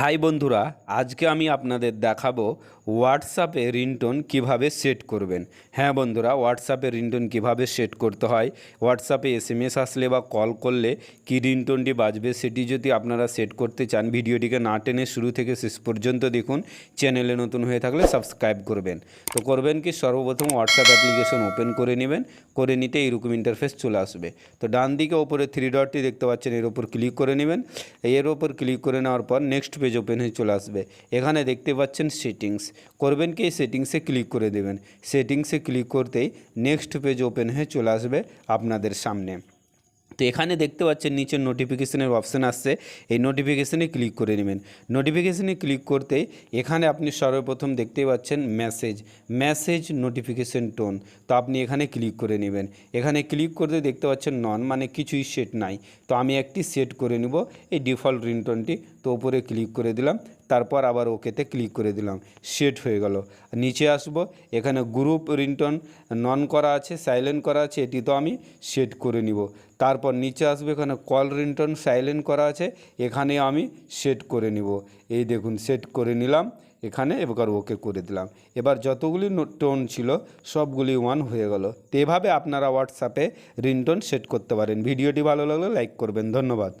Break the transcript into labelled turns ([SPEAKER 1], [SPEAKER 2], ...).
[SPEAKER 1] High বন্ধুরা, আজকে আমি আপনাদের দেখাবো হোয়াটসঅ্যাপে রিংটোন কীভাবে সেট করবেন। হ্যাঁ বন্ধুরা, হোয়াটসঅ্যাপে রিংটোন কীভাবে সেট করতে হয়, হোয়াটসঅ্যাপে এস এম এস আসলে বা কল করলে কী রিংটোনটি বাজবে সেটি যদি আপনারা সেট করতে চান, ভিডিওটিকে না টেনে শুরু থেকে শেষ পর্যন্ত দেখুন, চ্যানেলে নতুন হয়ে থাকলে সাবস্ক্রাইব করবেন। তো করবেন কি, সর্বপ্রথম হোয়াটসঅ্যাপ অ্যাপ্লিকেশন ওপেন করে নেবেন, করে নিতে এইরকম ইন্টারফেস চলে আসবে। তো ডান দিকে ওপরে থ্রি ডটটি দেখতে পাচ্ছেন, এর ওপর ক্লিক করে নেবেন। এর ওপর ক্লিক করে নেওয়ার পর নেক্সট পেজ ওপেন হয়ে চলে আসবে। এখানে দেখতে পাচ্ছেন সেটিংস করবেন কি? সেটিংসে ক্লিক করে দেবেন। সেটিংসে ক্লিক করতেই নেক্সট পেজ ওপেন হয়ে চলে আসবে আপনাদের সামনে। তো এখানে দেখতে পাচ্ছেন নিচে নোটিফিকেশানের অপশান আসছে। এই নোটিফিকেশানে ক্লিক করে নেবেন। নোটিফিকেশানে ক্লিক করতেই এখানে আপনি সর্বপ্রথম দেখতেই পাচ্ছেন মেসেজ মেসেজ নোটিফিকেশন টোন তো আপনি এখানে ক্লিক করে নেবেন। এখানে ক্লিক করতে দেখতে পাচ্ছেন নন মানে কিছুই সেট নাই। তো আমি একটি সেট করে নিব। এই ডিফল্ট রিংটোনটি তো উপরে ক্লিক করে দিলাম। তারপর আবার ওকেতে ক্লিক করে দিলাম। সেট হয়ে গেল। নিচে আসব। এখানে গ্রুপ রিংটোন নন করা আছে সাইলেন্ট করা আছে, এটি তো আমি সেট করে নিব। তারপর নিচে আসবে, এখানে কল রিংটোন সাইলেন্ট করা আছে, এখানে আমি সেট করে নিব। এই দেখুন সেট করে নিলাম, এখানে এবার ওকে করে দিলাম। এবার যতগুলি টোন ছিল, সবগুলি ওয়ান হয়ে গেল। তো এভাবে আপনারা হোয়াটসঅ্যাপে রিংটোন সেট করতে পারেন। ভিডিওটি ভালো লাগলে লাইক করবেন। ধন্যবাদ।